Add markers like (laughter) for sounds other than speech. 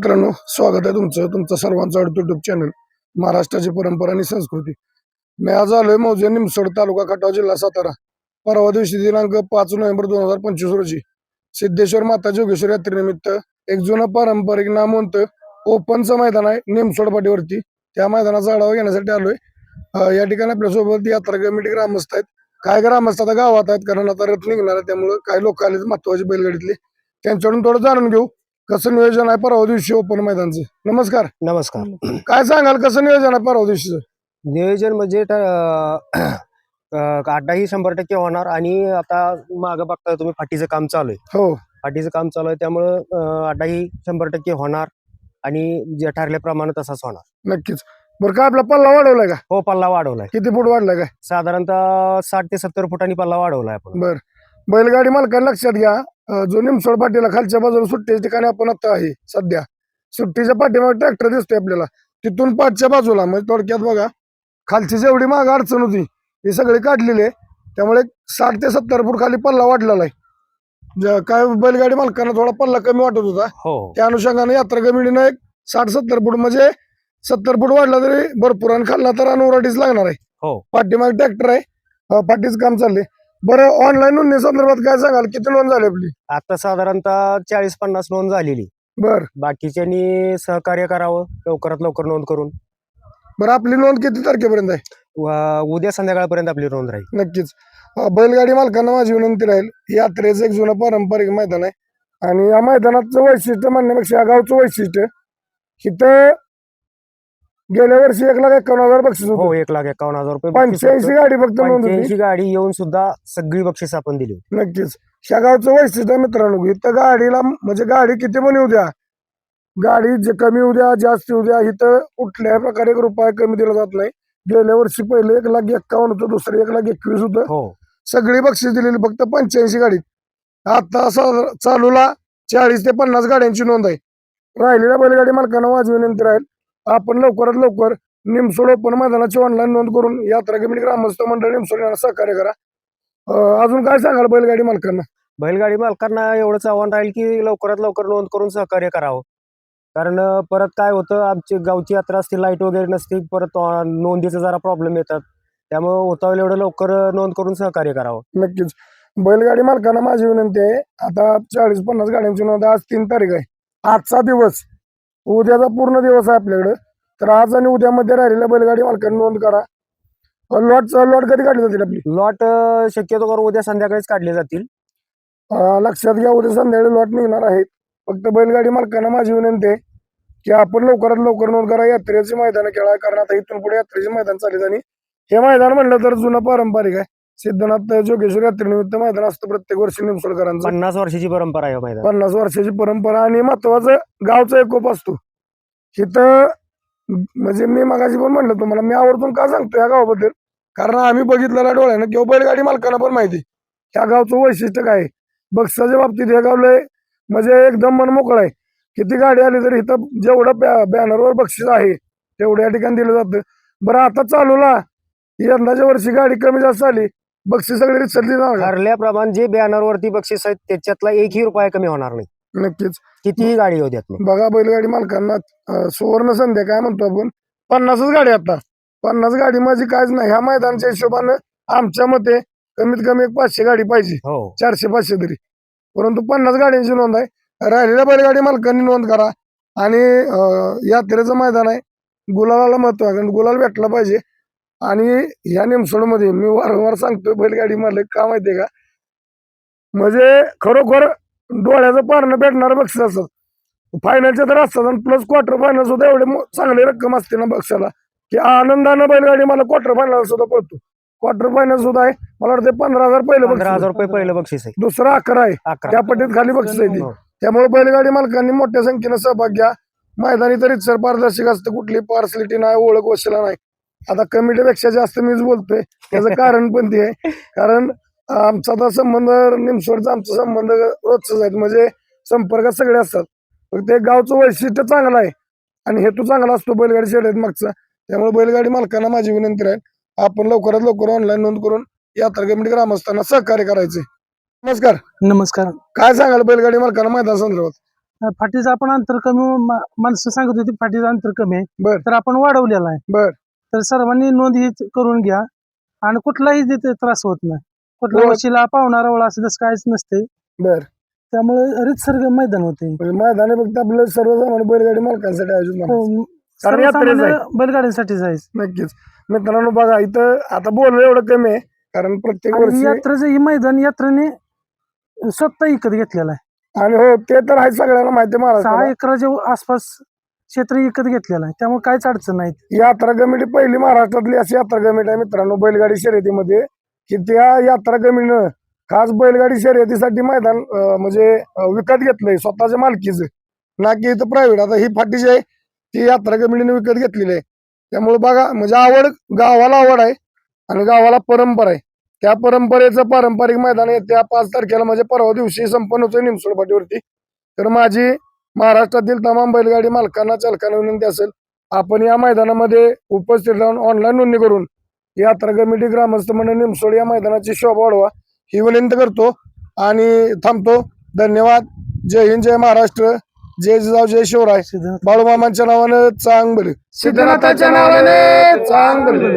मित्रांनो स्वागत आहे तुमचं. तुमचं सर्वांचं आवडतं युट्यूब चॅनल महाराष्ट्राची परंपरा आणि संस्कृती. मी आज आलोय मौजे निमसोड तालुका खटाव जिल्हा सातारा. परवा दिवशी दिनांक पाच नोव्हेंबर दोन हजार पंचवीस रोजी सिद्धेश्वर माता जोगेश्वर यात्रेनिमित्त एक जुनं पारंपरिक नामवंत ओपनचं मैदान आहे निमसोड पाटीवरती. त्या मैदानाचा आढावा घेण्यासाठी आलोय. या ठिकाणी आपल्यासोबत यात्रा कमिटी ग्रामस्थ आहेत. काय ग्रामस्थ आता गावात आहेत कारण आता रथ निघणार आहे त्यामुळे काही लोक आले महत्वाची बैलगाडीतले. त्यांच्याकडून थोडं जाणून घेऊ. कसं नियोजन आहे परवा दिवशी ओपन मैदानचं? नमस्कार. नमस्कार. काय सांगाल कसं नियोजन आहे परवा दिवशीचं? नियोजन म्हणजे अड्डाही शंभर टक्के होणार आणि आता मागं बघताय तुम्ही फाटीचं काम चालू आहे. हो. फाटीचं काम चालू आहे त्यामुळं अड्डाही शंभर टक्के होणार आणि जे ठरल्याप्रमाणे तसाच होणार. नक्कीच. बरं काय आपला पल्ला वाढवलाय का? हो पल्ला वाढवलाय. किती फूट वाढलाय काय? साधारणतः साठ ते सत्तर फुटांनी पल्ला वाढवलाय आपण. बर. बैलगाडी मालकांना लक्षात घ्या जो निमसोड पाटीला खालच्या बाजूला सुट्टीच्या ठिकाणी आपण आता आहे सध्या. सुट्टीच्या पाठीमागे ट्रॅक्टर दिसतोय आपल्याला. तिथून पाठच्या बाजूला म्हणजे थोडक्यात बघा खालची जेवढी माग अडचण होती ही सगळी काढलेली आहे. त्यामुळे साठ ते सत्तर फूट खाली पल्ला वाढलेला आहे. काय बैलगाडी मालकांना थोडा पल्ला कमी वाटत होता. हो. त्या अनुषंगाने यात्रा कमिटीनं एक साठ सत्तर फूट म्हणजे सत्तर फूट वाढला तरी भरपूर आणि खाल्ला तर अनुराटीच लागणार आहे. हो. पाठीमागे ट्रॅक्टर आहे. पाठीच काम चाललंय. बरं ऑनलाईन नोंदणी संदर्भात काय सांगाल? किती नोंद झाली आपली? आता साधारणतः चाळीस पन्नास नोंद झालेली. बर. बाकीच्यांनी सहकार्य करावं लवकरात लवकर नोंद करून. बरं आपली नोंद किती तारखेपर्यंत आहे? व- उद्या संध्याकाळपर्यंत आपली नोंद राहील. नक्कीच. अं, बैलगाडी मालकांना माझी विनंती राहील यात्रेचं एक जुनं पारंपरिक मैदान आहे. आणि या मैदानाचं वैशिष्ट्य म्हणण्यापेक्षा या गावचं वैशिष्ट्य इथं गेल्या वर्षी एक लाख एकावन्न हजार बक्षीस हो होतं. एक लाख एकावन्न हजार रुपये बक्षीस पंच्याऐंशी होतं. गाडी फक्त नोंद होती पंच्याऐंशी गाडी येऊन सुद्धा सगळी बक्षीस आपण दिली होती. नक्कीच. ह्या गावचं वैशिष्ट्य आहे मित्रांनो इथं गाडीला म्हणजे गाडी किती पण येऊ द्या. गाडी जे कमी येऊ द्या जास्त येऊ द्या इथं कुठल्याही प्रकारे एक रुपया कमी दिला जात नाही. गेल्या वर्षी पहिले एक लाख एक्कावन्न होतं दुसरं एक लाख एकवीस होतं. हो. सगळी बक्षीस दिलेली फक्त पंच्याऐंशी गाडी आता चालूला चाळीस ते पन्नास गाड्यांची नोंद आहे. राहिलेल्या बैलगाडी मालकांना माझी विनंती राहील. आपण लवकरात लवकर निमसोड ओपन मैदानाची ऑनलाईन नोंद करून यात्रा कमिटी ग्रामस्थ मंडळ निमसोड यांना सहकार्य करा. अजून काय सांगाल बैलगाडी मालकांना? बैलगाडी मालकांना एवढंच आव्हान राहील की लवकरात लवकर नोंद करून सहकार्य करावं. कारण परत काय होतं आमची गावची यात्रा असते लाइट वगैरे नसते परत नोंदीचा जरा प्रॉब्लेम येतात. त्यामुळे होता एवढं लवकर नोंद करून सहकार्य करावं. नक्कीच. बैलगाडी मालकांना माझी विनंती आहे आता चाळीस पन्नास गाड्यांची नोंद. आज तीन तारीख आहे. आजचा दिवस उद्याचा पूर्ण दिवस आहे आपल्याकडे. तर आज आणि उद्यामध्ये राहिलेल्या बैलगाडी मालकांनी नोंद करा. लॉट लॉट कधी काढली जातील आपली? लॉट शक्यतो करून उद्या संध्याकाळीच काढले जातील. अं, लक्षात घ्या उद्या संध्याकाळी लॉट निघणार आहेत. फक्त बैलगाडी मालकांना माझी विनंती आहे की आपण लवकरात लवकर नोंद करा. यात्रेचे मैदान खेळा कारण आता इथून पुढे यात्रेचे मैदान चालेल आणि हे मैदान म्हणलं तर जुनं पारंपरिक आहे. सिद्धनाथ जोगेश्वर यात्रेनिमित्त मैदान असतं प्रत्येक वर्षी निमसोडकरांचं. पन्नास वर्षाची परंपरा आहे मैदान. पन्नास वर्षाची परंपरा आणि महत्वाचं गावचा एकोप असतो. इथं म्हणजे मी मगाशी पण म्हणलं तुम्हाला मी आवर्जून का सांगतो या गावाबद्दल? कारण आम्ही बघितलेल्या डोळ्यानं किंवा बैलगाडी मालकांना पण माहिती ह्या गावचं वैशिष्ट्य काय आहे. बक्षाच्या बाबतीत हे गाव लय म्हणजे एकदम मनमोकळ आहे. किती गाडी आली तरी इथं जेवढं बॅ बॅनरवर बक्षीस आहे तेवढं या ठिकाणी दिलं जातं. बरं आता चालूला. यंदाच्या वर्षी गाडी कमी जास्त आली. बक्षीस सगळी रिचरली जाणार ठरल्याप्रमाणे जे बॅनरवरती बक्षीस आहेत त्याच्यातला एकही रुपया कमी होणार नाही. नक्कीच. कितीही गाडी येऊ द्यात मग. बघा बैलगाडी मालकांना अं, सुवर्ण संध्या काय म्हणतो आपण? पन्नासच गाडी आता. पन्नास गाडी माझी काहीच नाही. ह्या मैदानाच्या हिशोबानं आमच्या मते कमीत कमी एक पाचशे गाडी पाहिजे. हो. चारशे पाचशे तरी. परंतु पन्नास गाड्यांची नोंद आहे. राहिलेल्या बैलगाडी मालकांनी नोंद करा. आणि अं, यात्रेचं मैदान आहे. गुलालाला महत्त्व आहे. कारण गुलाल भेटला पाहिजे. आणि ह्या निमसोडमध्ये मी वारंवार सांगतोय बैलगाडी मालक का माहितीये का? म्हणजे खरोखर डोळ्याचं पारणं भेटणारं बक्षीस असतात फायनलच्या तर असतात आणि प्लस क्वार्टर फायनल सुद्धा एवढे चांगली रक्कम असते ना बक्षाला की आनंदानं बैलगाडी मला क्वार्टर फायनल सुद्धा पळतो. क्वार्टर फायनल सुद्धा आहे. मला वाटतं पंधरा हजार पहिलं पंधरा बक्षीस हजार. रुपये पहिलं बक्षीस आहे. दुसरा अकरा आहे. त्या पट्टीत खाली बक्षीस आहे ती. हो. त्यामुळे बैलगाडी मालकांनी मोठ्या संख्येनं सहभाग घ्या. मैदानी तरी सर पारदर्शक असतं कुठली. पार्सलिटी नाही ओळख वशिला नाही. आता कमिटीपेक्षा जास्त मीच बोलतोय. त्याचं (laughs) कारण पण ते आहे. कारण आमचा आता संबंध निमसोडचा आमचा संबंध रोजच आहेत म्हणजे संपर्कात सगळे असतात. फक्त एक गावचं वैशिष्ट्य चांगलं आहे. आणि हेतू चांगला असतो बैलगाडी शर्यत मागचा. त्यामुळे बैलगाडी मालकांना माझी विनंती राहील. आपण लवकरात लवकर ऑनलाईन नोंद करून यात्रा कमिटी ग्रामस्थांना सहकार्य करायचे. नमस्कार. नमस्कार. काय सांगाल बैलगाडी मालकांना मैदान संदर्भात? फाटीचं आपण अंतर कमी माणसं सांगत होती फाटीचं अंतर कमी आहे. बर. तर आपण वाढवलेलं आहे. बर. तर सर्वांनी नोंद ही करून घ्या. आणि कुठलाही तिथे त्रास होत नाही. कुठल्या हो. म्हशीला पावणारा ओळा असं तसं काहीच नसते. बर. त्यामुळे रितसर्ग मैदान होते. म्हणजे मैदान फक्त आपलं सर्वसामान्य बैलगाडी मालकांसाठी आयोजित म्हणायचं. हो, कारण यात्रेचं आहे. सर्वसामान्य बैलगाडीसाठी जायचं. नक्कीच. मित्रांनो बघा इथं आता बोलणं एवढं कमी आहे कारण प्रत्येक आणि ही वर्षी यात्रेचं ही मैदान यात्रेने स्वतः विकत घेतलेलं आहे. आणि हो ते तर आहे सगळ्यांना माहिती आहे सहा महाराष्ट्राला एकराच्या आसपास क्षेत्र विकत घेतलेलं आहे. त्यामुळे काहीच अडचण नाही यात्रा कमिटी पहिली महाराष्ट्रातली अशी यात्रा कमिटी आहे मित्रांनो बैलगाडी शर्यतीमध्ये की त्या यात्रा कमिटीनं खास बैलगाडी शर्यतीसाठी मैदान म्हणजे विकत घेतलंय स्वतःच्या मालकीचं. ना की इथं प्रायव्हेट आता ही फाटी जी आहे ती यात्रा कमिटीने विकत घेतलेली आहे. त्यामुळे बघा म्हणजे आवड गावाला आवड आहे आणि गावाला परंपरा आहे. त्या परंपरेचं पारंपरिक मैदान येत्या पाच तारखेला म्हणजे परवा दिवशी संपन्न होतोय निमसोड फाटीवरती तर माझी महाराष्ट्रातील तमाम बैलगाडी मालकांना चालकांना विनंती असेल आपण या मैदानामध्ये उपस्थित राहून ऑनलाईन नोंदणी करून यात्रा कमिटी ग्रामस्थ मंडळ निमसोड या मैदानाची शोभा वाढवा ही विनंती करतो आणि थांबतो. धन्यवाद. जय हिंद जय महाराष्ट्र. जय जिजाऊ जय शिवराय. बाळूमामांच्या नावानं चांग बरे सिद्धनाथाच्या नावाने चांग बरे